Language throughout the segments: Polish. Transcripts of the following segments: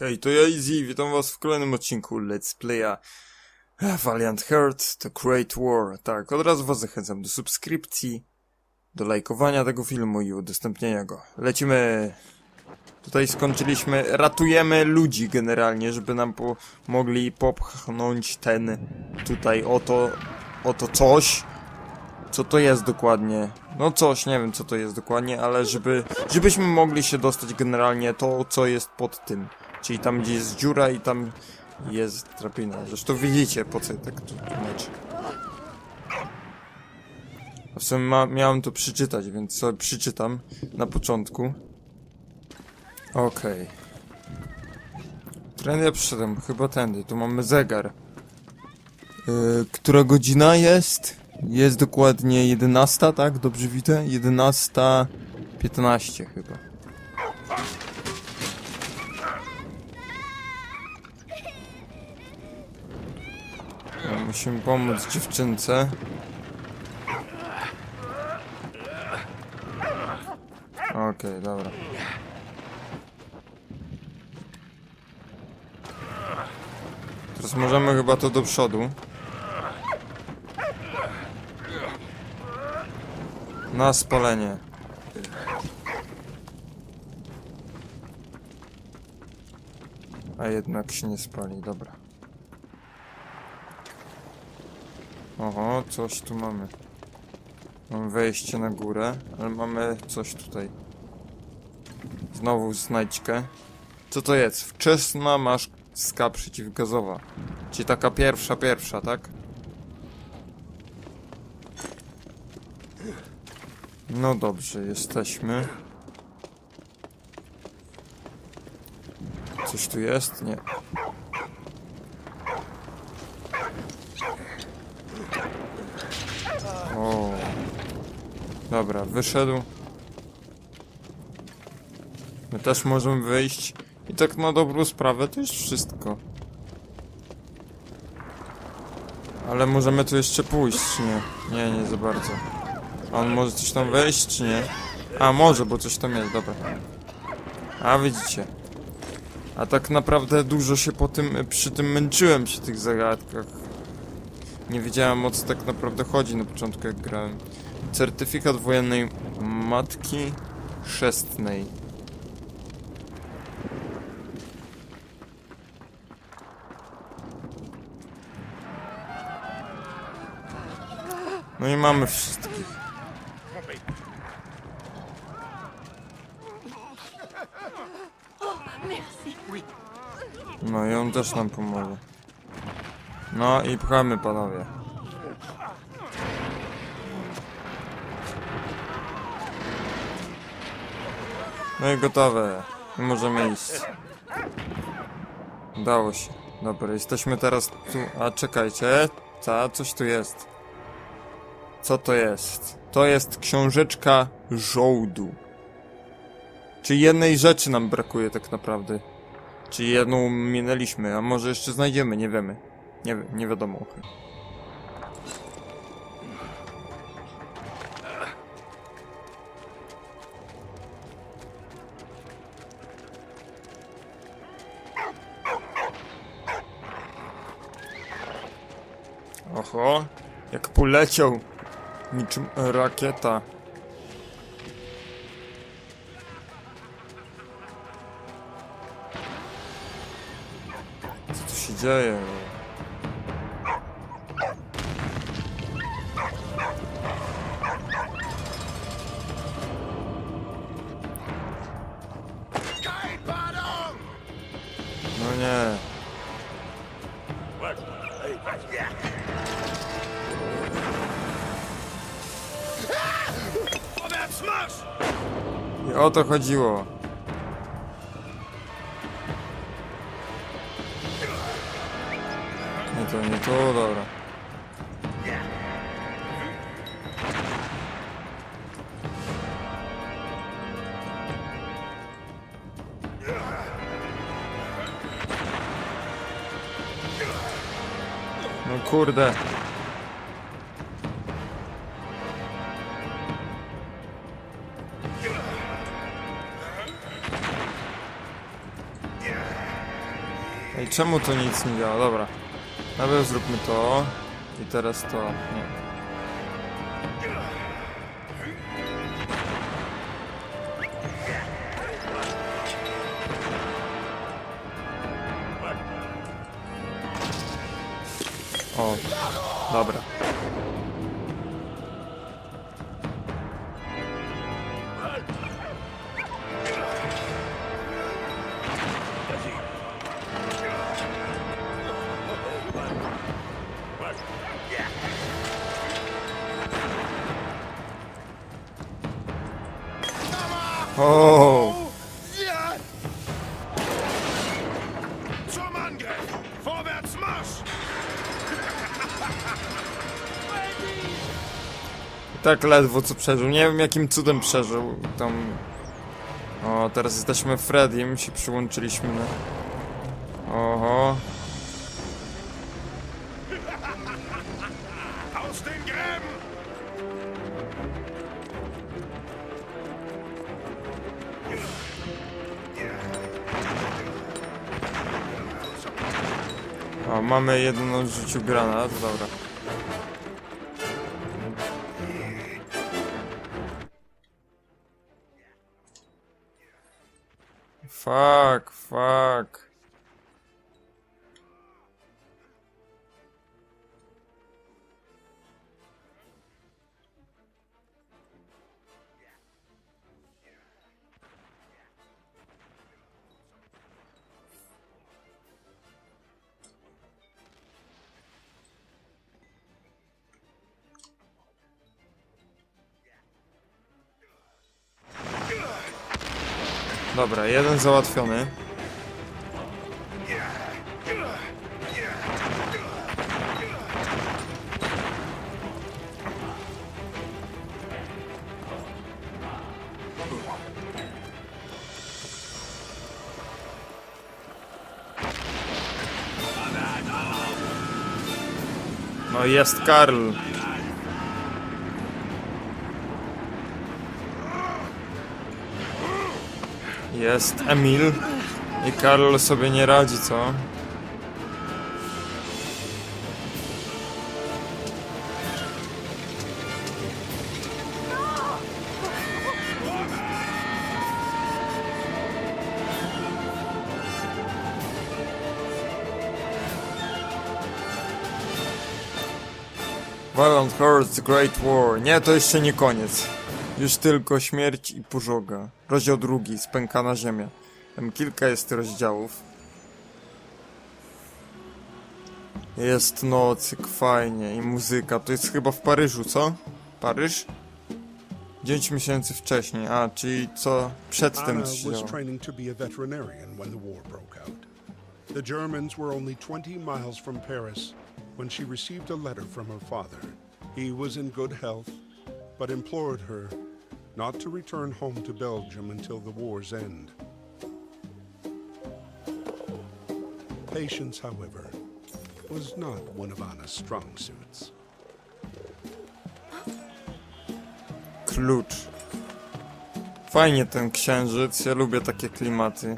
Hej, to ja Easy, witam was w kolejnym odcinku Let's Playa Valiant Heart to Great War. Tak, od razu was zachęcam do subskrypcji, do lajkowania tego filmu i udostępnienia go. Lecimy! Tutaj skończyliśmy, ratujemy ludzi generalnie, żeby nam pomogli popchnąć ten tutaj oto, oto coś. Co to jest dokładnie? No coś, nie wiem co to jest dokładnie, ale żeby, żebyśmy mogli się dostać generalnie to, co jest pod tym. Czyli tam, gdzie jest dziura i tam jest drabina. Zresztą widzicie, po co tak tu tłumaczę. W sumie ma, miałem to przeczytać, więc sobie przeczytam na początku. Okej. Trendy ja przyszedłem, chyba tędy. Tu mamy zegar. Yy, która godzina jest? Jest dokładnie 11, tak? Dobrze widzę? 11.15 chyba. Musimy pomóc dziewczynce. Okej, dobra. Teraz możemy chyba to do przodu. Na spalenie. A jednak się nie spali, dobra. Oho, coś tu mamy. Mam wejście na górę, ale mamy coś tutaj. Znowu znajdźkę. Co to jest? Wczesna maska przeciwgazowa. Czyli taka pierwsza, pierwsza, tak? No dobrze, jesteśmy. Coś tu jest? Nie. O. Dobra, wyszedł. My też możemy wyjść. I tak na dobrą sprawę to już wszystko. Ale możemy tu jeszcze pójść, czy nie? Nie, nie za bardzo. A on może coś tam wejść, czy nie? A, może, bo coś tam jest, dobra. A, widzicie. A tak naprawdę dużo się po tym, przy tym męczyłem, przy tych zagadkach. Nie wiedziałem o co tak naprawdę chodzi na początku jak grałem. Certyfikat wojennej matki chrzestnej. No i mamy wszystkich. No i on też nam pomoże. No i pchamy panowie. No i gotowe. Możemy iść. Udało się. Dobra, jesteśmy teraz tu. A czekajcie. Ta, coś tu jest. Co to jest? To jest książeczka żołdu. Czy jednej rzeczy nam brakuje tak naprawdę? Czy jedną minęliśmy, a może jeszcze znajdziemy, nie wiemy. Nie nie wiadomo. Oho, jak poleciał niczym rakieta. Co tu się dzieje? O to chodziło. Nie to, nie to, dobra. No kurde. Czemu to nic nie działa? Dobra. Najpierw zróbmy to. I teraz to. Nie. O, dobra. Tak ledwo co przeżył. Nie wiem jakim cudem przeżył. Tam. O, teraz jesteśmy Freddym, się przyłączyliśmy na. Oho. O, mamy jeden na rzucił granat, dobra. Dobra, jeden załatwiony. No jest Karl. Jest Emil. I Karol sobie nie radzi, co? Violent Hearts Great War. Nie, to jeszcze nie koniec. Już tylko śmierć i pożoga. Rozdział drugi, spękana ziemia. Tam kilka jest rozdziałów. Jest noc, fajnie i muzyka. To jest chyba w Paryżu, co? Paryż? 9 miesięcy wcześniej, a, czyli co przedtem się działo. The Germans were only 20 miles from Paris when she received a letter from her father. He was in good health, but implored her not to return home to Belgium until the war's end. Patience, however, was not one of Anna's strong suits. Klucz. Fajnie ten księżyc, ja lubię takie klimaty.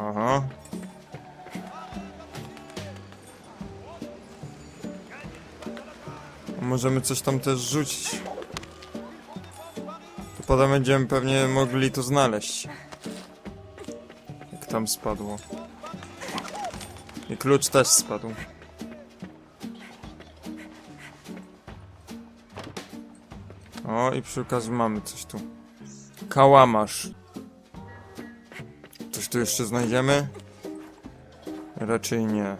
Aha. Możemy coś tam też rzucić. Potem będziemy pewnie mogli to znaleźć. Jak tam spadło. I klucz też spadł. O, i przy okazji mamy coś tu. Kałamarz. Coś tu jeszcze znajdziemy? Raczej nie.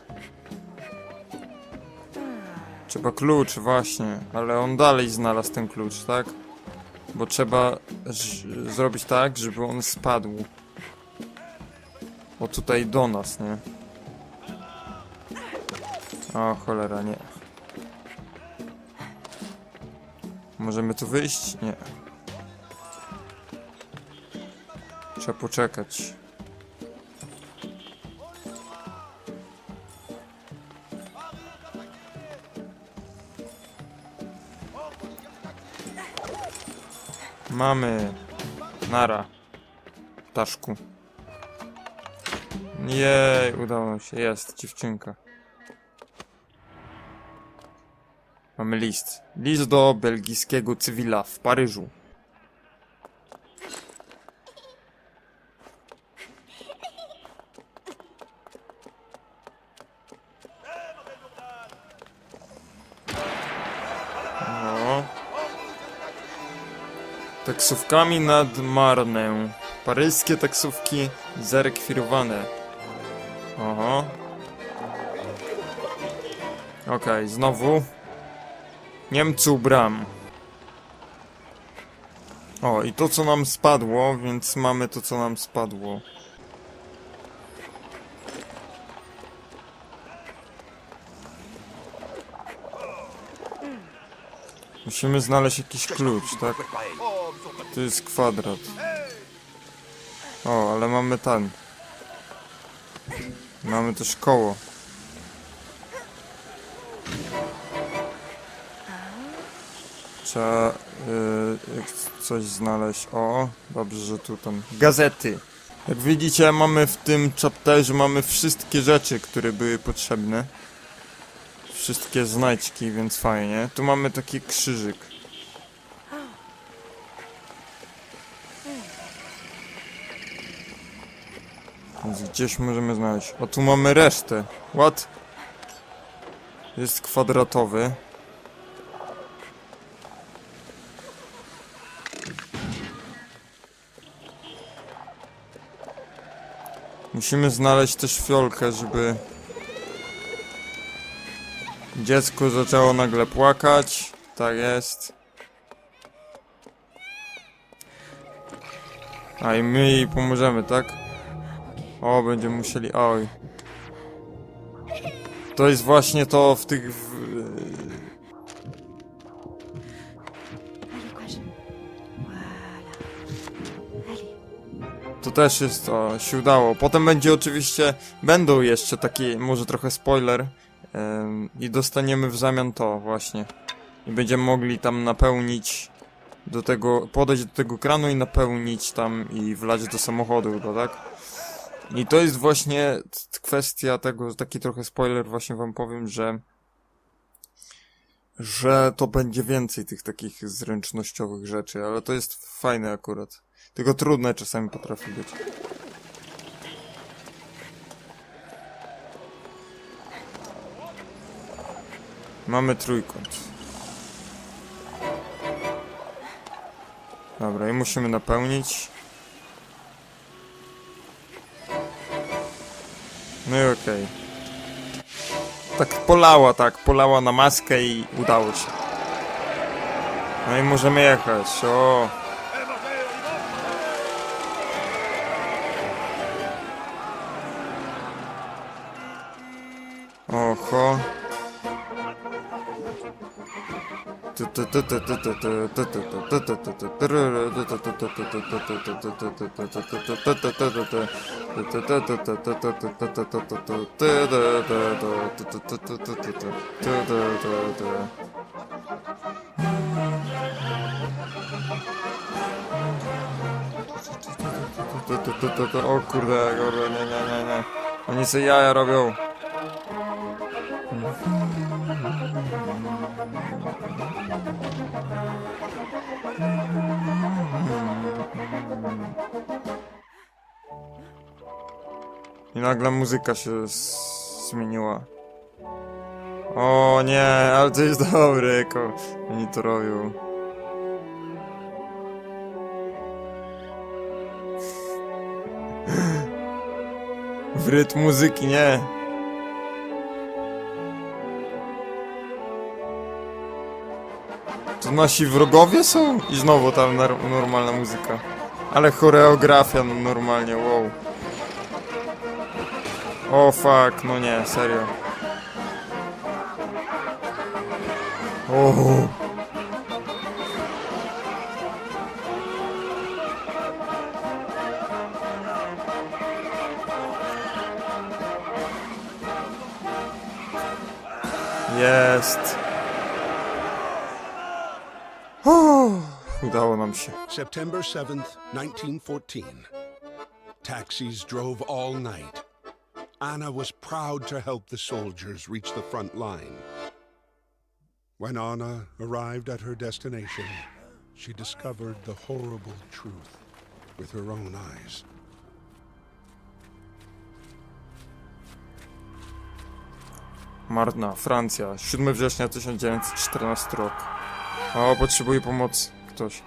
Trzeba klucz, właśnie. Ale on dalej znalazł ten klucz, tak? Bo trzeba zrobić tak, żeby on spadł. O tutaj do nas, nie? O cholera, nie. Możemy tu wyjść? Nie. Trzeba poczekać. Mamy. Nara. Ptaszku. Jej, udało się. Jest, dziewczynka. Mamy list. List do belgijskiego cywila w Paryżu. Taksówkami nad Marnę. Paryskie taksówki zarekwirowane. Oho. Okej, znowu. Niemcu bram. O, i to co nam spadło, więc mamy to co nam spadło. Musimy znaleźć jakiś klucz, tak? To jest kwadrat. O, ale mamy ten. Mamy też koło. Trzeba y, jak coś znaleźć. O, dobrze, że tu tam. Gazety. Jak widzicie, mamy w tym chapterze mamy wszystkie rzeczy, które były potrzebne. Wszystkie znajdźki, więc fajnie. Tu mamy taki krzyżyk. Więc gdzieś możemy znaleźć. O, tu mamy resztę. What? Jest kwadratowy. Musimy znaleźć też fiolkę, żeby dziecko zaczęło nagle płakać. Tak jest. A i my jej pomożemy, tak? O, będziemy musieli. Oj. To jest właśnie to w tych. W... To też jest, o, się udało. Potem będzie oczywiście, będą jeszcze takie, może trochę spoiler. em, I dostaniemy w zamian to właśnie. I będziemy mogli tam napełnić do tego, podejść do tego kranu i napełnić tam i wlać do samochodu, to tak? I to jest właśnie kwestia tego, taki trochę spoiler właśnie wam powiem, że że to będzie więcej tych takich zręcznościowych rzeczy, ale to jest fajne akurat. Tylko trudne czasami potrafi być. Mamy trójkąt. Dobra, i musimy napełnić. No i okej. Tak polała, tak, polała na maskę i udało się. No i możemy jechać, o. Oho. O kurde, kurde, nie, nie, nie, nie. Oni sobie jaja robią. Nagle muzyka się zmieniła. O nie, ale to jest dobre, jako oni to robią. W rytm muzyki, nie. To nasi wrogowie są? I znowu nar- normalna muzyka. Ale choreografia no, normalnie, wow. O fuck, no nie, serio. O. Jest. O, udało nam się. September 7th, 1914. Taxis drove all night. Anna was proud to help the soldiers reach the front line. When Anna arrived at her destination, she discovered the horrible truth with her own eyes. Marna, Francja, 7 września 1914 rok. O, potrzebuje pomocy. Ktoś.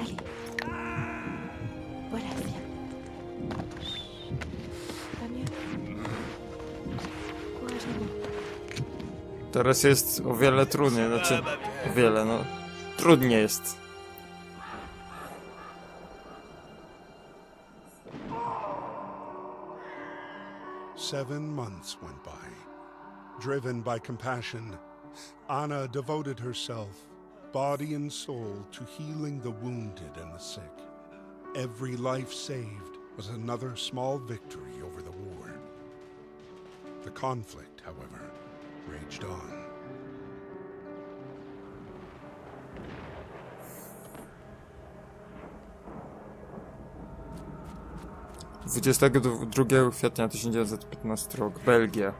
Allez. Voilà, bien. Pas mieux. Teraz jest o wiele trudniej, znaczy o wiele, no. Trudniej jest. Seven months went by. Driven by compassion, Anna devoted herself, body and soul, to healing the wounded and the sick. Every life saved was another small victory over the war. The conflict, however, raged on. Dwudziestego 22 kwietnia 1915 rok, Belgia.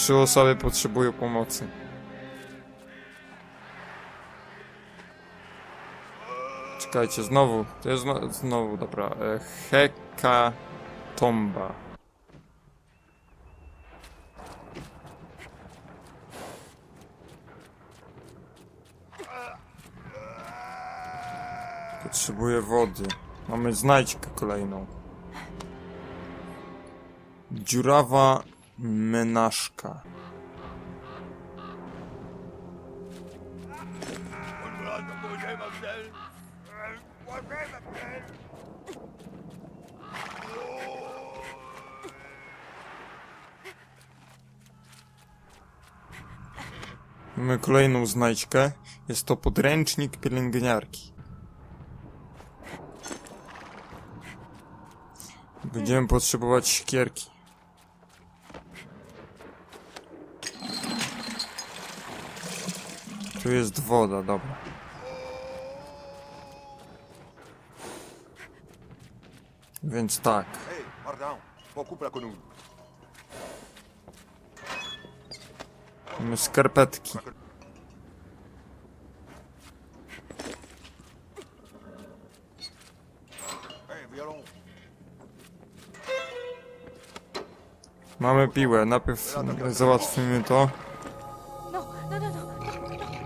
Trzy osoby potrzebują pomocy. Czekajcie, znowu. To jest zno, znowu, dobra. E, Heka Tomba. Potrzebuję wody. Mamy znajdźkę kolejną. Dziurawa menażka. Mamy kolejną znajdźkę. Jest to podręcznik pielęgniarki. Będziemy potrzebować siekierki. Tu jest woda, dobra. Więc tak. Pardon. Quenouille. Mamy skarpetki. Hé, violon. Mamy piłę. Najpierw załatwimy to.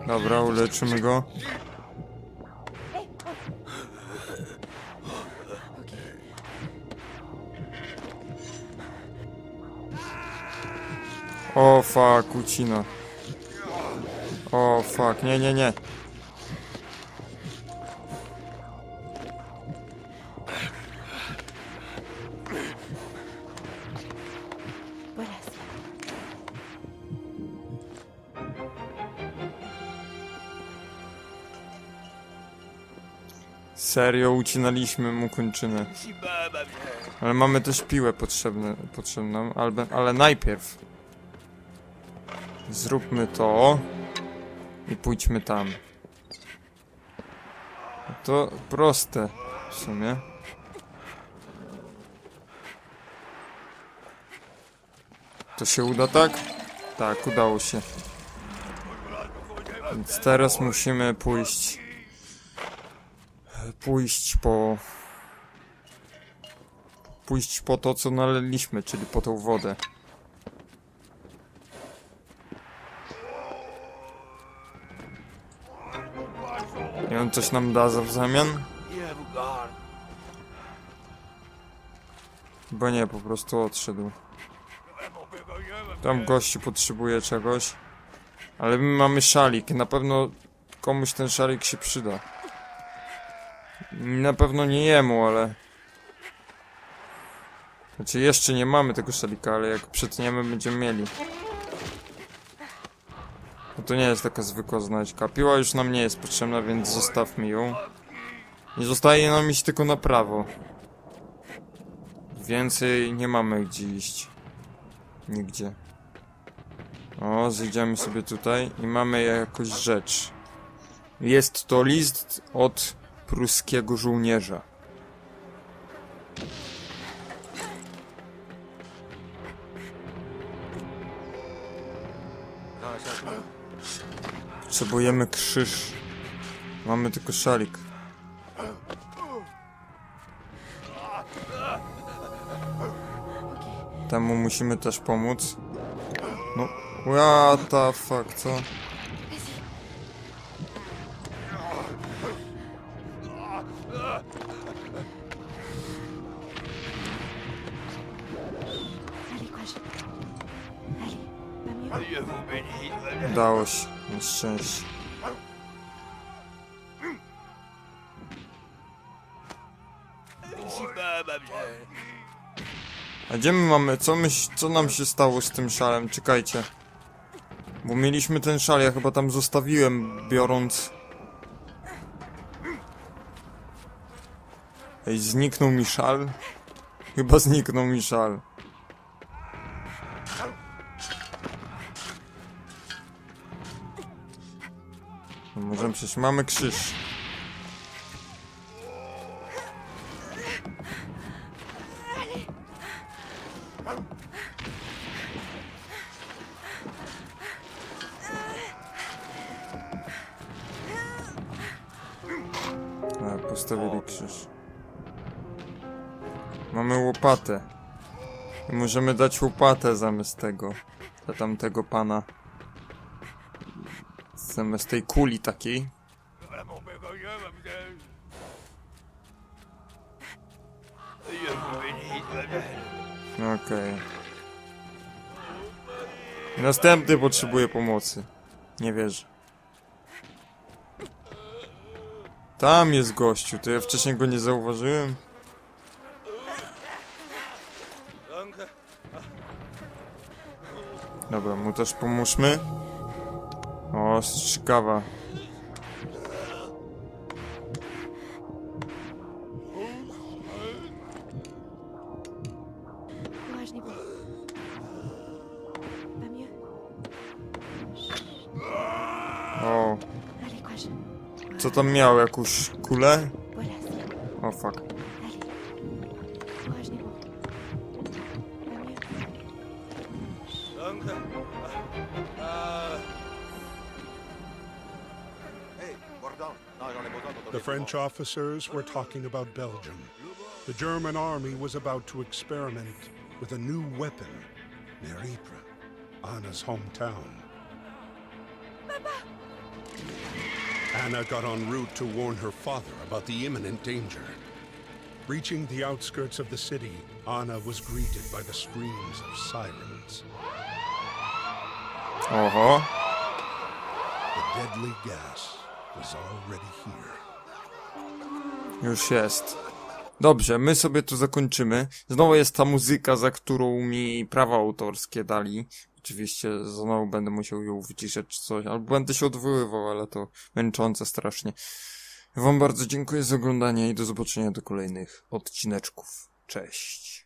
Dobra, uleczymy go. O fuck, ucina. O fuck, nie, nie, nie. Serio, ucinaliśmy mu kończynę. Ale mamy też piłę potrzebne, potrzebną, ale, ale najpierw zróbmy to i pójdźmy tam. To proste w sumie. To się uda tak? Tak, udało się. Więc teraz musimy pójść pójść po pójść po to, co naleliśmy, czyli po tą wodę. I on coś nam da w zamian? Bo nie, po prostu odszedł. Tam gościu potrzebuje czegoś. Ale my mamy szalik, na pewno komuś ten szalik się przyda. Na pewno nie jemu, ale... Znaczy jeszcze nie mamy tego szalika, ale jak przetniemy będziemy mieli. No to nie jest taka zwykła znajdźka. Piła już nam nie jest potrzebna, więc zostawmy ją. I zostaje nam iść tylko na prawo. Więcej nie mamy gdzie iść. Nigdzie. O, zejdziemy sobie tutaj i mamy jakąś rzecz. Jest to list od pruskiego żołnierza. Potrzebujemy krzyż. Mamy tylko szalik. Temu musimy też pomóc. No, what the fuck, co? Udało się, na szczęście. A gdzie my mamy, co my, co nam się stało z tym szalem? Czekajcie. Bo mieliśmy ten szal, ja chyba tam zostawiłem, biorąc... Ej, zniknął mi szal? Chyba zniknął mi szal. Przecież, mamy krzyż. A, postawili. Mamy łopatę. Możemy dać łopatę zamiast tego. Dla tamtego pana. Zamiast tej kuli takiej. Okej. Następny potrzebuje pomocy. Nie wierzę. Tam jest gościu, to ja wcześniej go nie zauważyłem. Dobra, mu też pomóżmy. Co tam miał? Jakąś kulę? O, fuck. French officers were talking about Belgium. The German army was about to experiment with a new weapon near Ypres, Anna's hometown. Papa! Anna got en route to warn her father about the imminent danger. Reaching the outskirts of the city, Anna was greeted by the screams of sirens. Oho. The deadly gas was already here. Już jest. Dobrze, my sobie tu zakończymy. Znowu jest ta muzyka, za którą mi prawa autorskie dali. Oczywiście znowu będę musiał ją wyciszać czy coś, albo będę się odwoływał, ale to męczące strasznie. Wam bardzo dziękuję za oglądanie i do zobaczenia do kolejnych odcineczków. Cześć.